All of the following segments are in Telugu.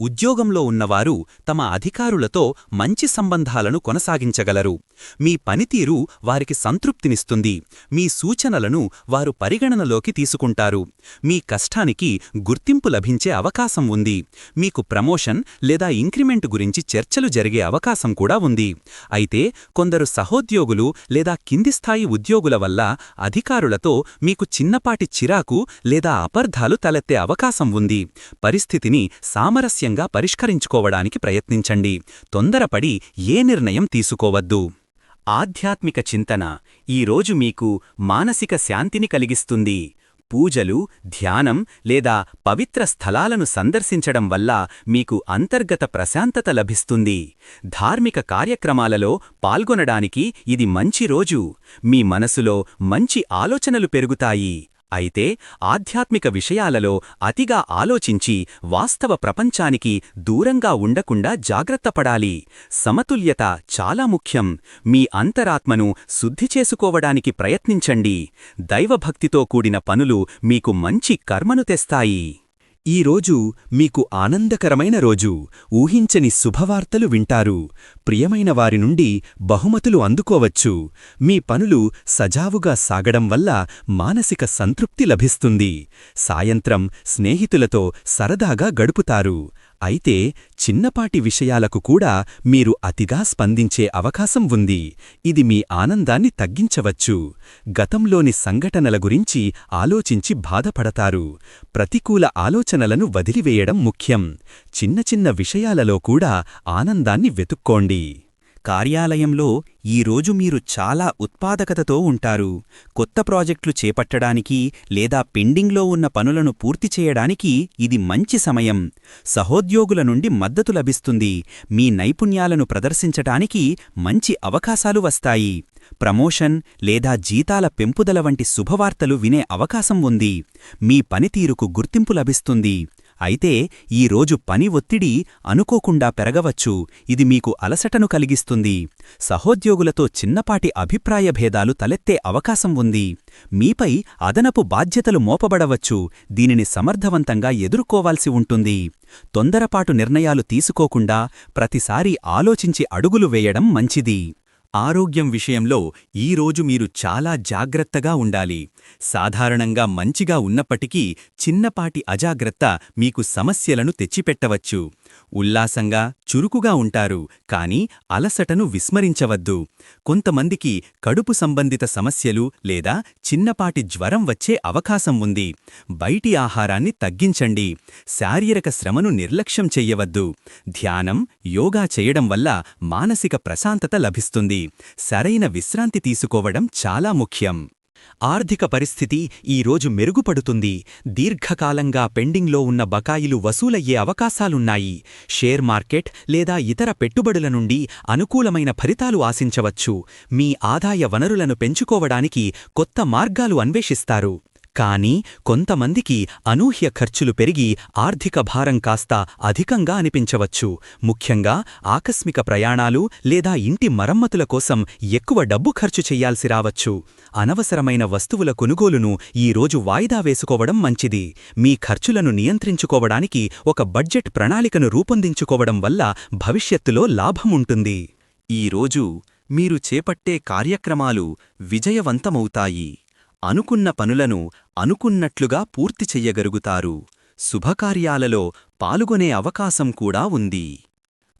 ఉద్యోగంలో ఉన్నవారు తమ అధికారులతో మంచి సంబంధాలను కొనసాగించగలరు. మీ పనితీరు వారికి సంతృప్తినిస్తుంది. మీ సూచనలను వారు పరిగణనలోకి తీసుకుంటారు. మీ కష్టానికి గుర్తింపు లభించే అవకాశం ఉంది. మీకు ప్రమోషన్ లేదా ఇంక్రిమెంట్ గురించి చర్చలు జరిగే అవకాశం కూడా ఉంది. అయితే కొందరు సహోద్యోగులు లేదా కింది స్థాయి ఉద్యోగుల వల్ల అధికారులతో మీకు చిన్నపాటి చిరాకు లేదా అపర్ధాలు తలెత్తే అవకాశం ఉంది. పరిస్థితిని సామరస్యంగా పరిష్కరించుకోవడానికి ప్రయత్నించండి. తొందరపడి ఏ నిర్ణయం తీసుకోవద్దు. ఆధ్యాత్మిక చింతన ఈరోజు మీకు మానసిక శాంతిని కలిగిస్తుంది. పూజలు ధ్యానం లేదా పవిత్ర స్థలాలను సందర్శించడం వల్ల మీకు అంతర్గత ప్రశాంతత లభిస్తుంది. ధార్మిక కార్యక్రమాలలో పాల్గొనడానికి ఇది మంచి రోజు. మీ మనసులో మంచి ఆలోచనలు పెరుగుతాయి. అయితే ఆధ్యాత్మిక విషయాలలో అతిగా ఆలోచించి వాస్తవ ప్రపంచానికి దూరంగా ఉండకుండా జాగ్రత్తపడాలి సమతుల్యత చాలా ముఖ్యం. మీ అంతరాత్మను శుద్ధి చేసుకోవడానికి ప్రయత్నించండి. దైవభక్తితో కూడిన పనులు మీకు మంచి కర్మను తెస్తాయి. ఈ రోజు మీకు ఆనందకరమైన రోజు. ఊహించని శుభవార్తలు వింటారు. ప్రియమైన వారి నుండి బహుమతులు అందుకోవచ్చు. మీ పనులు సజావుగా సాగడం వల్ల మానసిక సంతృప్తి లభిస్తుంది. సాయంత్రం స్నేహితులతో సరదాగా గడుపుతారు. అయితే చిన్నపాటి విషయాలకు కూడా మీరు అతిగా స్పందించే అవకాశం ఉంది. ఇది మీ ఆనందాన్ని తగ్గించవచ్చు. గతంలోని సంఘటనల గురించి ఆలోచించి బాధపడతారు. ప్రతికూల ఆలోచనలను వదిలివేయడం ముఖ్యం. చిన్న చిన్న విషయాలలో కూడా ఆనందాన్ని వెతుక్కోండి. కార్యాలయంలో ఈరోజు మీరు చాలా ఉత్పాదకతతో ఉంటారు. కొత్త ప్రాజెక్టులు చేపట్టడానికి లేదా పెండింగ్లో ఉన్న పనులను పూర్తి చేయడానికి ఇది మంచి సమయం. సహోద్యోగుల నుండి మద్దతు లభిస్తుంది. మీ నైపుణ్యాలను ప్రదర్శించటానికి మంచి అవకాశాలు వస్తాయి. ప్రమోషన్ లేదా జీతాల పెంపుదల వంటి శుభవార్తలు వినే అవకాశం ఉంది. మీ పనితీరుకు గుర్తింపు లభిస్తుంది. అయితే ఈరోజు పని ఒత్తిడి అనుకోకుండా పెరగవచ్చు. ఇది మీకు అలసటను కలిగిస్తుంది. సహోద్యోగులతో చిన్నపాటి అభిప్రాయ భేదాలు తలెత్తే అవకాశం ఉంది. మీపై అదనపు బాధ్యతలు మోపబడవచ్చు. దీనిని సమర్థవంతంగా ఎదుర్కోవాల్సి ఉంటుంది. తొందరపాటు నిర్ణయాలు తీసుకోకుండా ప్రతిసారీ ఆలోచించి అడుగులు వేయడం మంచిది. ఆరోగ్యం విషయంలో ఈరోజు మీరు చాలా జాగ్రత్తగా ఉండాలి. సాధారణంగా మంచిగా ఉన్నప్పటికీ చిన్నపాటి అజాగ్రత్త మీకు సమస్యలను తెచ్చిపెట్టవచ్చు. ఉల్లాసంగా చురుకుగా ఉంటారు కాని అలసటను విస్మరించవద్దు. కొంతమందికి కడుపు సంబంధిత సమస్యలు లేదా చిన్నపాటి జ్వరం వచ్చే అవకాశం ఉంది. బయటి ఆహారాన్ని తగ్గించండి. శారీరక శ్రమను నిర్లక్ష్యం చెయ్యవద్దు. ధ్యానం యోగా చేయడం వల్ల మానసిక ప్రశాంతత లభిస్తుంది. సరైన విశ్రాంతి తీసుకోవడం చాలా ముఖ్యం. ఆర్థిక పరిస్థితి ఈరోజు మెరుగుపడుతుంది. దీర్ఘకాలంగా పెండింగ్లో ఉన్న బకాయిలు వసూలయ్యే అవకాశాలున్నాయి. షేర్ మార్కెట్ లేదా ఇతర పెట్టుబడుల నుండి అనుకూలమైన ఫలితాలు ఆశించవచ్చు. మీ ఆదాయ వనరులను పెంచుకోవడానికి కొత్త మార్గాలు అన్వేషిస్తారు. కానీ కొంతమందికి అనూహ్య ఖర్చులు పెరిగి ఆర్థిక భారం కాస్త అధికంగా అనిపించవచ్చు. ముఖ్యంగా ఆకస్మిక ప్రయాణాలు లేదా ఇంటి మరమ్మతుల కోసం ఎక్కువ డబ్బు ఖర్చు చెయ్యాల్సి రావచ్చు. అనవసరమైన వస్తువుల కొనుగోలును ఈరోజు వాయిదా వేసుకోవడం మంచిది. మీ ఖర్చులను నియంత్రించుకోవడానికి ఒక బడ్జెట్ ప్రణాళికను రూపొందించుకోవడం వల్ల భవిష్యత్తులో లాభముంటుంది ఈరోజు మీరు చేపట్టే కార్యక్రమాలు విజయవంతమవుతాయి. అనుకున్న పనులను అనుకున్నట్లుగా పూర్తి చెయ్యగలుగుతారు. శుభకార్యాలలో పాల్గొనే అవకాశం కూడా ఉంది.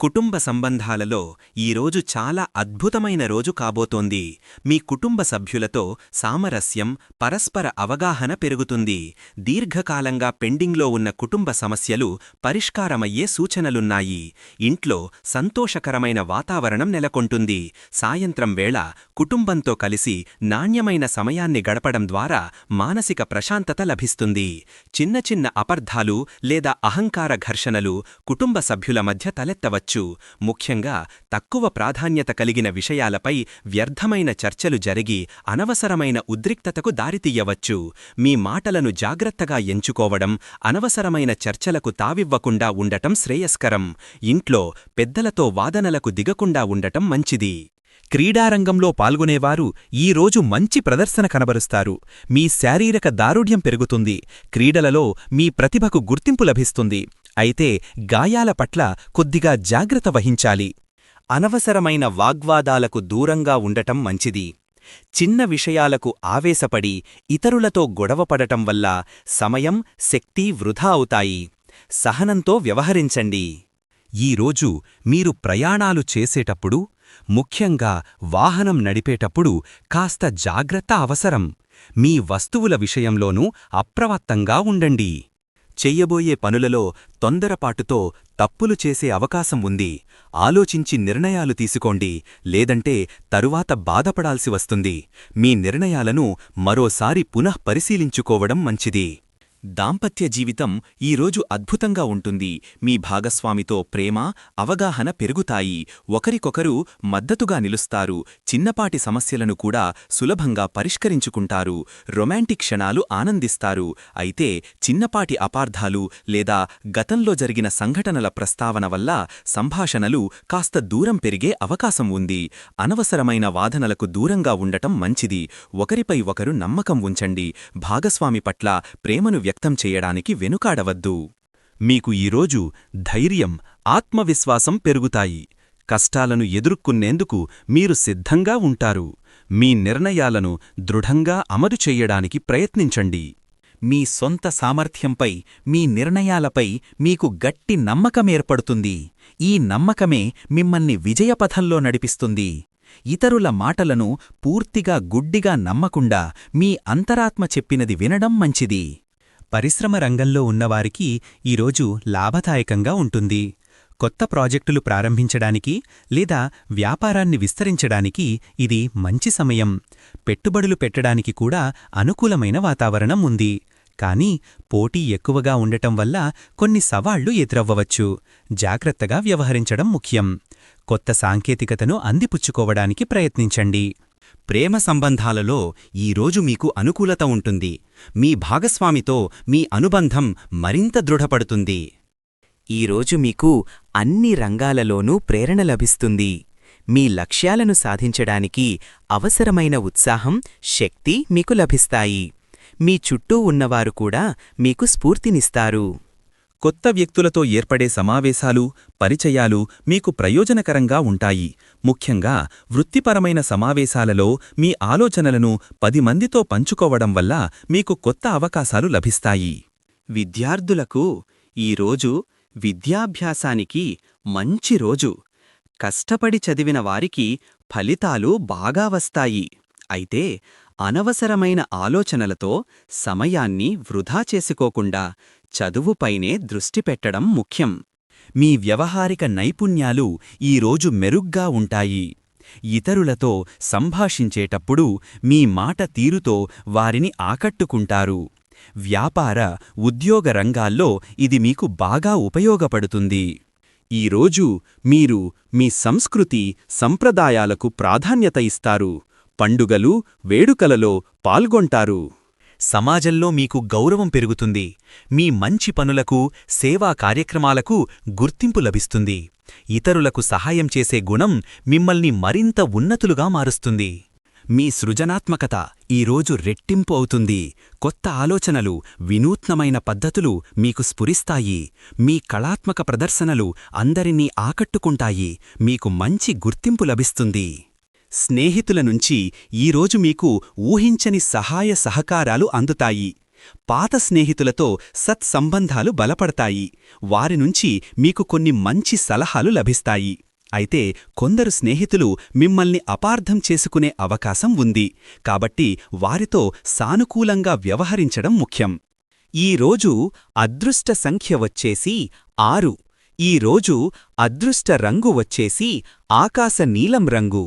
కుటుంబ సంబంధాలలో ఈరోజు చాలా అద్భుతమైన రోజు కాబోతోంది. మీ కుటుంబ సభ్యులతో సామరస్యం పరస్పర అవగాహన పెరుగుతుంది. దీర్ఘకాలంగా పెండింగ్లో ఉన్న కుటుంబ సమస్యలు పరిష్కారమయ్యే సూచనలున్నాయి. ఇంట్లో సంతోషకరమైన వాతావరణం నెలకొంటుంది. సాయంత్రం వేళ కుటుంబంతో కలిసి నాణ్యమైన సమయాన్ని గడపడం ద్వారా మానసిక ప్రశాంతత లభిస్తుంది. చిన్న చిన్న అపర్ధాలు లేదా అహంకార ఘర్షణలు కుటుంబ సభ్యుల మధ్య తలెత్తవచ్చు. కావచ్చు ముఖ్యంగా తక్కువ ప్రాధాన్యత కలిగిన విషయాలపై వ్యర్థమైన చర్చలు జరిగి అనవసరమైన ఉద్రిక్తతకు దారితీయవచ్చు. మీ మాటలను జాగ్రత్తగా ఎంచుకోవడం అనవసరమైన చర్చలకు తావివ్వకుండా ఉండటం శ్రేయస్కరం. ఇంట్లో పెద్దలతో వాదనలకు దిగకుండా ఉండటం మంచిది. క్రీడారంగంలో పాల్గొనేవారు ఈరోజు మంచి ప్రదర్శన కనబరుస్తారు. మీ శారీరక దారుఢ్యం పెరుగుతుంది. క్రీడలలో మీ ప్రతిభకు గుర్తింపు లభిస్తుంది. అయితే గాయాల పట్ల కొద్దిగా జాగ్రత్త వహించాలి. అనవసరమైన వాగ్వాదాలకు దూరంగా ఉండటం మంచిది. చిన్న విషయాలకు ఆవేశపడి ఇతరులతో గొడవపడటం వల్ల సమయం శక్తి వృధా అవుతాయి. సహనంతో వ్యవహరించండి. ఈరోజు మీరు ప్రయాణాలు చేసేటప్పుడు ముఖ్యంగా వాహనం నడిపేటప్పుడు కాస్త జాగ్రత్త అవసరం. మీ వస్తువుల విషయంలోనూ అప్రమత్తంగా ఉండండి. చెయ్యబోయే పనులలో తొందరపాటుతో తప్పులు చేసే అవకాశం ఉంది. ఆలోచించి నిర్ణయాలు తీసుకోండి. లేదంటే తరువాత బాధపడాల్సి వస్తుంది. మీ నిర్ణయాలను మరోసారి పునః పరిశీలించుకోవడం మంచిది. దాంపత్య జీవితం ఈరోజు అద్భుతంగా ఉంటుంది. మీ భాగస్వామితో ప్రేమ అవగాహన పెరుగుతాయి. ఒకరికొకరు మద్దతుగా నిలుస్తారు. చిన్నపాటి సమస్యలను కూడా సులభంగా పరిష్కరించుకుంటారు. రొమాంటిక్ క్షణాలు ఆనందిస్తారు. అయితే చిన్నపాటి అపార్థాలు లేదా గతంలో జరిగిన సంఘటనల ప్రస్తావన వల్ల సంభాషణలు కాస్త దూరం పెరిగే అవకాశం ఉంది. అనవసరమైన వాదనలకు దూరంగా ఉండటం మంచిది. ఒకరిపై ఒకరు నమ్మకం ఉంచండి. భాగస్వామి పట్ల ప్రేమను వ్యక్తం చేయడానికి వెనుకాడవద్దు. మీకు ఈరోజు ధైర్యం ఆత్మవిశ్వాసం పెరుగుతాయి. కష్టాలను ఎదుర్కొనేందుకు మీరు సిద్ధంగా ఉంటారు. మీ నిర్ణయాలను దృఢంగా అమలు చెయ్యడానికి ప్రయత్నించండి. మీ సొంత సామర్థ్యంపై మీ నిర్ణయాలపై మీకు గట్టి నమ్మకమేర్పడుతుంది. ఈ నమ్మకమే మిమ్మల్ని విజయపథంలో నడిపిస్తుంది. ఇతరుల మాటలను పూర్తిగా గుడ్డిగా నమ్మకుండా మీ అంతరాత్మ చెప్పినది వినడం మంచిది. పరిశ్రమ రంగంలో ఉన్నవారికి ఈరోజు లాభదాయకంగా ఉంటుంది. కొత్త ప్రాజెక్టులు ప్రారంభించడానికి లేదా వ్యాపారాన్ని విస్తరించడానికి ఇది మంచి సమయం. పెట్టుబడులు పెట్టడానికి కూడా అనుకూలమైన వాతావరణం ఉంది. కానీ పోటీ ఎక్కువగా ఉండటం వల్ల కొన్ని సవాళ్ళు ఎదురవ్వవచ్చు. జాగ్రత్తగా వ్యవహరించడం ముఖ్యం. కొత్త సాంకేతికతను అందిపుచ్చుకోవడానికి ప్రయత్నించండి. ప్రేమ సంబంధాలలో ఈరోజు మీకు అనుకూలత ఉంటుంది. మీ భాగస్వామితో మీ అనుబంధం మరింత దృఢపడుతుంది. ఈరోజు మీకు అన్ని రంగాలలోనూ ప్రేరణ లభిస్తుంది. మీ లక్ష్యాలను సాధించడానికి అవసరమైన ఉత్సాహం శక్తి మీకు లభిస్తాయి. మీ చుట్టూ ఉన్నవారు కూడా మీకు స్ఫూర్తినిస్తారు. కొత్త వ్యక్తులతో ఏర్పడే సమావేశాలు పరిచయాలు మీకు ప్రయోజనకరంగా ఉంటాయి. ముఖ్యంగా వృత్తిపరమైన సమావేశాలలో మీ ఆలోచనలను పది మందితో పంచుకోవడం వల్ల మీకు కొత్త అవకాశాలు లభిస్తాయి. విద్యార్థులకు ఈరోజు విద్యాభ్యాసానికి మంచి రోజు. కష్టపడి చదివిన వారికి ఫలితాలు బాగా వస్తాయి. అయితే అనవసరమైన ఆలోచనలతో సమయాన్ని వృధా చేసుకోకుండా చదువుపైనే దృష్టి పెట్టడం ముఖ్యం. మీ వ్యవహారిక నైపుణ్యాలు ఈరోజు మెరుగ్గా ఉంటాయి. ఇతరులతో సంభాషించేటప్పుడు మీ మాట తీరుతో వారిని ఆకట్టుకుంటారు. వ్యాపార ఉద్యోగ రంగాల్లో ఇది మీకు బాగా ఉపయోగపడుతుంది. ఈరోజు మీరు మీ సంస్కృతి సంప్రదాయాలకు ప్రాధాన్యత ఇస్తారు. పండుగలు వేడుకలలో పాల్గొంటారు. సమాజంలో మీకు గౌరవం పెరుగుతుంది. మీ మంచి పనులకు సేవా కార్యక్రమాలకు గుర్తింపు లభిస్తుంది. ఇతరులకు సహాయం చేసే గుణం మిమ్మల్ని మరింత ఉన్నతులుగా మారుస్తుంది. మీ సృజనాత్మకత ఈరోజు రెట్టింపు అవుతుంది. కొత్త ఆలోచనలు వినూత్నమైన పద్ధతులు మీకు స్ఫురిస్తాయి. మీ కళాత్మక ప్రదర్శనలు అందరినీ ఆకట్టుకుంటాయి. మీకు మంచి గుర్తింపు లభిస్తుంది. స్నేహితుల నుంచి ఈరోజు మీకు ఊహించని సహాయ సహకారాలు అందుతాయి. పాత స్నేహితులతో సత్సంబంధాలు బలపడతాయి. వారి నుంచి మీకు కొన్ని మంచి సలహాలు లభిస్తాయి. అయితే కొందరు స్నేహితులు మిమ్మల్ని అపార్థం చేసుకునే అవకాశం ఉంది. కాబట్టి వారితో సానుకూలంగా వ్యవహరించడం ముఖ్యం. ఈరోజు అదృష్ట సంఖ్య వచ్చేసి ఆరు. ఈరోజు అదృష్ట రంగు వచ్చేసి ఆకాశ నీలం రంగు.